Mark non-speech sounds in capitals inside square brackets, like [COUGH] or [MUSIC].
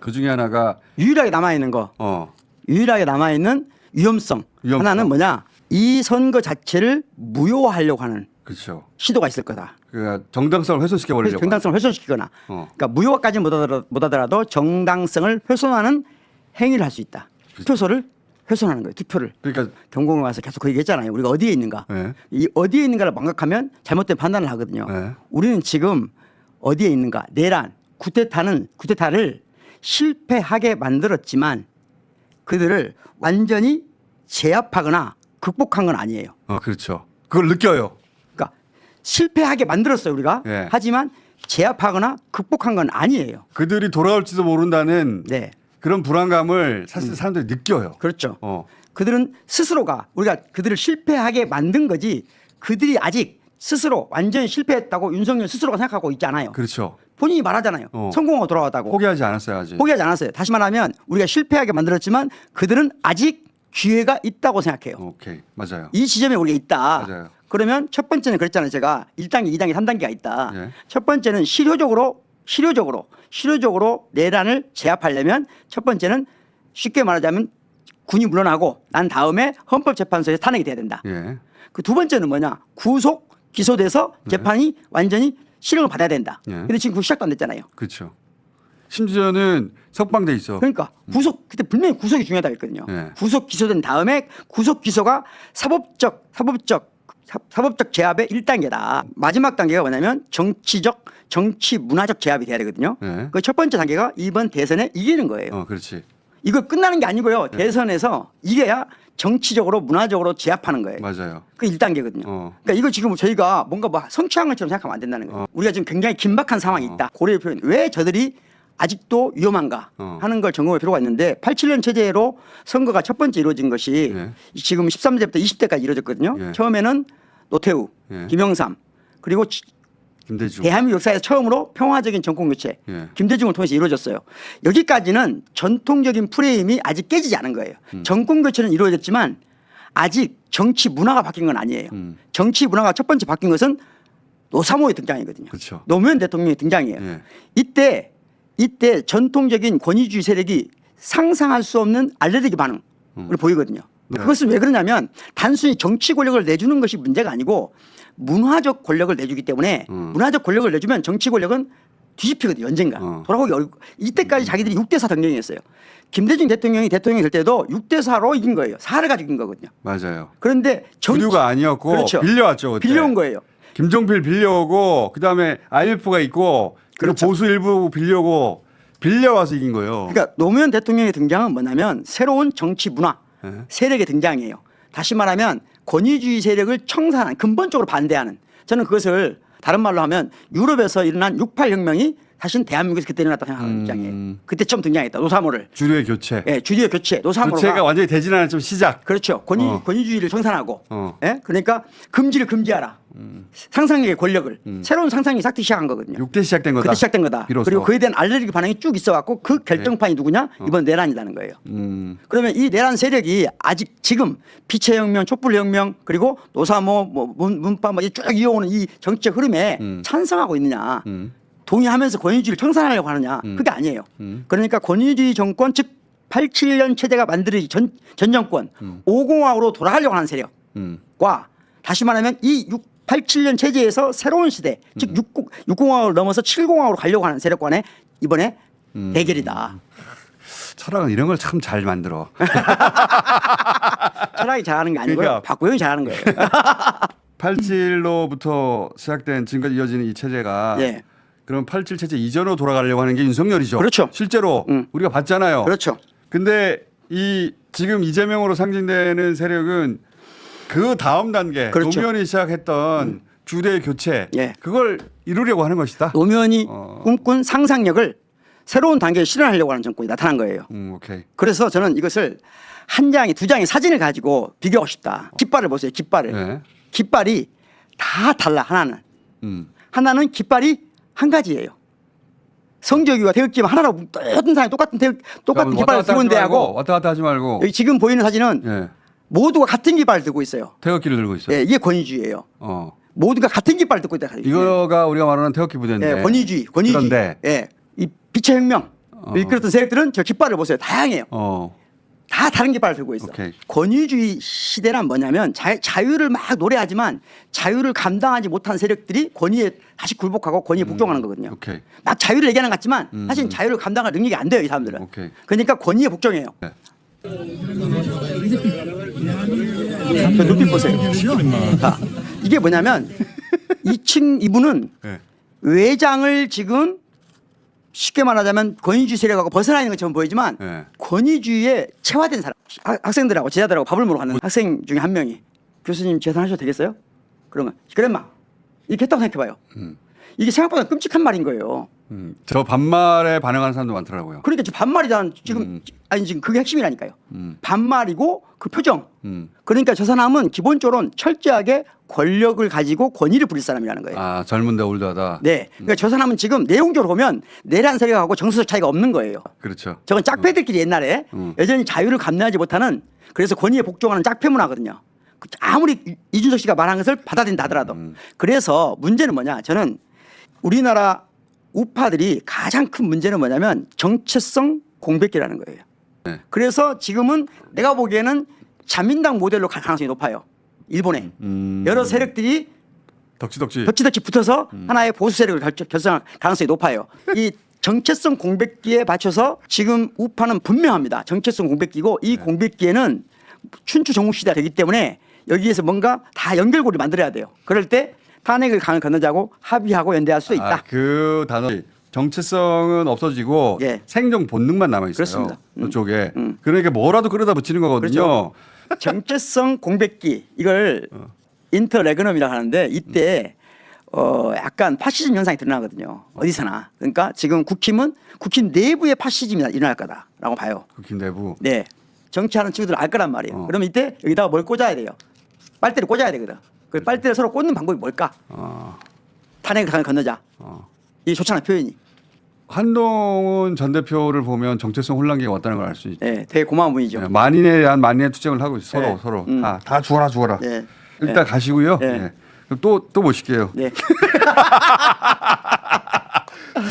그 중에 하나가 유일하게 남아 있는 거, 어 유일하게 남아 있는 위험성. 위험성. 하나는 뭐냐? 이 선거 자체를 무효화하려고 하는 그렇죠. 시도가 있을 거다. 그러니까 정당성을 훼손시켜 버리려고. 정당성을 훼손시키거나, 어. 그러니까 무효화까지 못 하더라도, 못하더라도 정당성을 훼손하는 행위를 할 수 있다. 투표소를 훼손하는 거예요. 투표를. 그러니까 경공에 와서 계속 그 얘기했잖아요. 우리가 어디에 있는가. 네. 이 어디에 있는가를 망각하면 잘못된 판단을 하거든요. 네. 우리는 지금 어디에 있는가. 내란, 쿠데타는 쿠데타를 실패하게 만들었지만 그들을 완전히 제압하거나 극복한 건 아니에요. 어 그렇죠. 그걸 느껴요. 그러니까 실패하게 만들었어요 우리가. 예. 하지만 제압하거나 극복한 건 아니에요. 그들이 돌아올지도 모른다는 네, 그런 불안감을 사실 사람들이 느껴요. 그렇죠. 어 그들은 스스로가 우리가 그들을 실패하게 만든 거지 그들이 아직 스스로 완전히 실패했다고 윤석열 스스로가 생각하고 있지 않아요. 그렇죠. 본인이 말하잖아요. 어. 성공하고 돌아왔다고. 포기하지 않았어요 아직. 포기하지 않았어요. 다시 말하면 우리가 실패하게 만들었지만 그들은 아직 기회가 있다고 생각해요. 오케이 맞아요. 이 지점에 우리가 있다. 맞아요. 그러면 첫 번째는 그랬잖아요. 제가 1단계, 2단계, 3단계가 있다. 예. 첫 번째는 실효적으로 실효적으로 실효적으로 내란을 제압하려면 첫 번째는 쉽게 말하자면 군이 물러나고 난 다음에 헌법재판소에서 탄핵이 돼야 된다. 예. 그 두 번째는 뭐냐? 구속 기소돼서 재판이 완전히 실형을 받아야 된다. 예. 근데 지금 그 시작도 안 됐잖아요. 그렇죠. 심지어는 석방돼 있어. 그러니까 구속 그때 분명히 구속이 중요하다고 했거든요. 네. 구속 기소된 다음에 구속 기소가 사법적 사법적 사- 사법적 제압의 1단계다. 마지막 단계가 뭐냐면 정치적 정치 문화적 제압이 돼야 되거든요. 네. 그첫 번째 단계가 이번 대선에 이기는 거예요. 어 그렇지. 이거 끝나는 게 아니고요. 대선에서 이겨야 정치적으로 문화적으로 제압하는 거예요. 맞아요. 그 1단계거든요. 어. 그러니까 이거 지금 저희가 뭔가 뭐 성취한 것처럼 생각하면 안 된다는 거예요. 어. 우리가 지금 굉장히 긴박한 상황이 있다. 고려의 표현. 왜 저들이 아직도 위험한가 어. 하는 걸 점검할 필요가 있는데 87년 체제로 선거가 첫 번째 이루어진 것이 네. 지금 13세부터 20대까지 이루어졌거든요. 예. 처음에는 노태우, 예. 김영삼 그리고 지- 김대중. 대한민국 역사에서 처음으로 평화적인 정권 교체 예. 김대중을 통해서 이루어졌어요. 여기까지는 전통적인 프레임이 아직 깨지지 않은 거예요. 음. 정권 교체는 이루어졌지만 아직 정치 문화가 바뀐 건 아니에요. 음. 정치 문화가 첫 번째 바뀐 것은 노사모의 등장이거든요. 그렇죠. 노무현 대통령의 등장이에요. 예. 이때 이때 전통적인 권위주의 세력이 상상할 수 없는 알레르기 반응을 보이거든요. 네. 그것은 왜 그러냐면 단순히 정치 권력을 내주는 것이 문제가 아니고 문화적 권력을 내주기 때문에 음. 문화적 권력을 내주면 정치 권력은 뒤집히거든요. 언젠가 어. 돌아오기 어렵고 이때까지 자기들이 6대4 경쟁이었어요. 김대중 대통령이 대통령이 될 때도 6대4로 이긴 거예요. 4를 가지고 이긴 거거든요. 맞아요. 그런데 정치 부류가 아니었고 그렇죠. 빌려왔죠. 그때. 빌려온 거예요. 김종필 빌려오고 그다음에 IMF가 있고 그리고 그렇죠. 보수 일부 빌려오고 빌려와서 이긴 거예요. 그러니까 노무현 대통령의 등장은 뭐냐면 새로운 정치 문화 네. 세력의 등장이에요. 다시 말하면 권위주의 세력을 청산한 근본적으로 반대하는 저는 그것을 다른 말로 하면 유럽에서 일어난 68 혁명이 사실 대한민국에서 그때 일어났다 생각하는 음. 입장이에요. 그때 처음 등장했다. 노사모를 주류의 교체. 예, 주류의 교체, 노사모가 교체가 완전히 않았 좀 시작. 그렇죠. 권위 어. 권위주의를 청산하고 어. 예? 그러니까 금지를 금지하라. 상상력의 권력을 새로운 상상이 싹트 시작한 거거든요. 6대 시작된 거다. 그때 시작된 거다. 비로소. 그리고 그에 대한 알레르기 반응이 쭉 있어 갖고 그 결정판이 누구냐? 이번 내란이라는 거예요. 음. 그러면 이 내란 세력이 아직 지금 피체 혁명, 촛불 혁명 그리고 노사모, 뭐 문, 문파 뭐쭉 이어오는 이 정치적 흐름에 찬성하고 있느냐? 음. 동의하면서 권위주의를 청산하려고 하느냐? 그게 아니에요. 그러니까 권위주의 정권 즉 87년 체제가 만들어진 전, 전 정권 5공화국으로 돌아가려고 하는 세력과 음. 다시 말하면 이 6, 87년 체제에서 새로운 시대 즉 6, 6공화국을 넘어서 7공화국으로 가려고 하는 세력 간의 이번에 대결이다. 철학은 이런 걸 참 잘 만들어. [LAUGHS] 철학이 잘하는 게 아니고요. 그러니까. 박구영이 잘하는 거예요. [LAUGHS] 87로부터 시작된 지금까지 이어지는 이 체제가 예. 그럼 87 체제 이전으로 돌아가려고 하는 게 윤석열이죠. 그렇죠. 실제로 음. 우리가 봤잖아요. 그렇죠. 근데 이 지금 이재명으로 상징되는 세력은 그 다음 단계 그렇죠. 노무현이 시작했던 주대 교체 예. 그걸 이루려고 하는 것이다. 노무현이 어. 꿈꾼 상상력을 새로운 단계에 실현하려고 하는 정권이 나타난 거예요. 음, 오케이. 그래서 저는 이것을 한 장의 두 장의 사진을 가지고 비교하고 싶다. 깃발을 보세요. 깃발을. 네. 깃발이 다 달라. 하나는 음. 하나는 깃발이 한 가지예요. 성적이와 태극기만 하나로 모든 사람이 똑같은 태극, 똑같은 깃발을 갔다 들고 있는데 하고 왔다 갔다 하지 말고 여기 지금 보이는 사진은 예. 모두가 같은 깃발을 들고 있어요. 태극기를 들고 있어요. 예, 이게 권위주의예요. 어. 모두가 같은 깃발을 네. 들고 있다. 이거가 우리가 말하는 태극기 부대인데. 예, 권위주의, 권위주의. 그런데 예, 이 빛의 혁명, 이끌었던 세력들은 저 깃발을 보세요. 다양해요. 어. 다 다른 깃발을 들고 있어. 오케이. 권위주의 시대란 뭐냐면 자, 자유를 막 노래하지만 자유를 감당하지 못한 세력들이 권위에 다시 굴복하고 권위에 복종하는 거거든요. 음, 오케이. 막 자유를 얘기하는 것 같지만 사실 자유를 감당할 능력이 안 돼요 이 사람들은. 오케이. 그러니까 권위에 복종해요. 네. 저 눈빛 보세요. 자, 이게 뭐냐면 [LAUGHS] 이층 이분은 네. 외장을 지금 쉽게 말하자면 권위주의 세력하고 벗어나 있는 것처럼 보이지만 네. 권위주의에 체화된 사람 학- 학생들하고 제자들하고 밥을 먹으러 갔는데 학생 중에 한 명이 교수님 재산하셔도 되겠어요? 그러면 그랬마 이렇게 했다고 생각해봐요. 이게 생각보다 끔찍한 말인 거예요. 음. 저 반말에 반응하는 사람도 많더라고요. 그러니까 지금 반말이란 지금 음. 아니 지금 그게 핵심이라니까요. 반말이고 그 표정. 음. 그러니까 저 사람은 기본적으로 철저하게 권력을 가지고 권위를 부릴 사람이라는 거예요. 아 젊은데 올드하다. 네. 그러니까 저 사람은 지금 내용적으로 보면 내란 세력하고 정서적 차이가 없는 거예요. 그렇죠. 저건 짝패들끼리 옛날에 음. 여전히 자유를 감내하지 못하는 그래서 권위에 복종하는 짝패 문화거든요. 그 아무리 이- 이준석 씨가 말한 것을 받아들인다 하더라도. 음. 그래서 문제는 뭐냐. 저는 우리나라 우파들이 가장 큰 문제는 뭐냐면 정체성 공백기라는 거예요. 네. 그래서 지금은 내가 보기에는 자민당 모델로 갈 가능성이 높아요. 일본에. 음. 여러 세력들이 덕지덕지. 덧지덧지 붙어서 하나의 보수 세력을 결- 결성할 가능성이 높아요. 이 정체성 공백기에 받쳐서 지금 우파는 분명합니다. 정체성 공백기고 이 공백기에는 춘추 전국 시대가 되기 때문에 여기에서 뭔가 다 연결고리 만들어야 돼요. 그럴 때 탄핵을 강을 건너자고 합의하고 연대할 수 있다. 아, 그 단어 정체성은 없어지고 예. 생존 본능만 남아 있어요. 그렇습니다. 음. 이쪽에. 그러니까 뭐라도 끌어다 붙이는 거거든요. 정체성 공백기 이걸 [LAUGHS] 인터레그넘이라고 하는데 이때 어 약간 파시즘 현상이 드러나거든요. 어디서나. 그러니까 지금 국힘은 국힘 내부의 파시즘이 일어날 거다라고 봐요. 국힘 내부. 네. 정치하는 친구들 알 거란 말이에요. 어. 그러면 이때 여기다가 뭘 꽂아야 돼요. 빨대를 꽂아야 되거든. 그 빨대를 서로 꽂는 방법이 뭘까? 어, 탄핵을 건너자. 어. 이 좋잖아 표현이. 한동훈 전 대표를 보면 정체성 혼란기가 왔다는 걸 알 수 있죠. 네, 되게 고마운 분이죠. 네, 만인에 대한 만인의 투쟁을 하고 있어요. 서로 네. 서로. 음. 아, 다 죽어라 죽어라. 네. 일단 가시고요. 네. 네. 그럼 또또 모실게요. 네. [LAUGHS] [LAUGHS]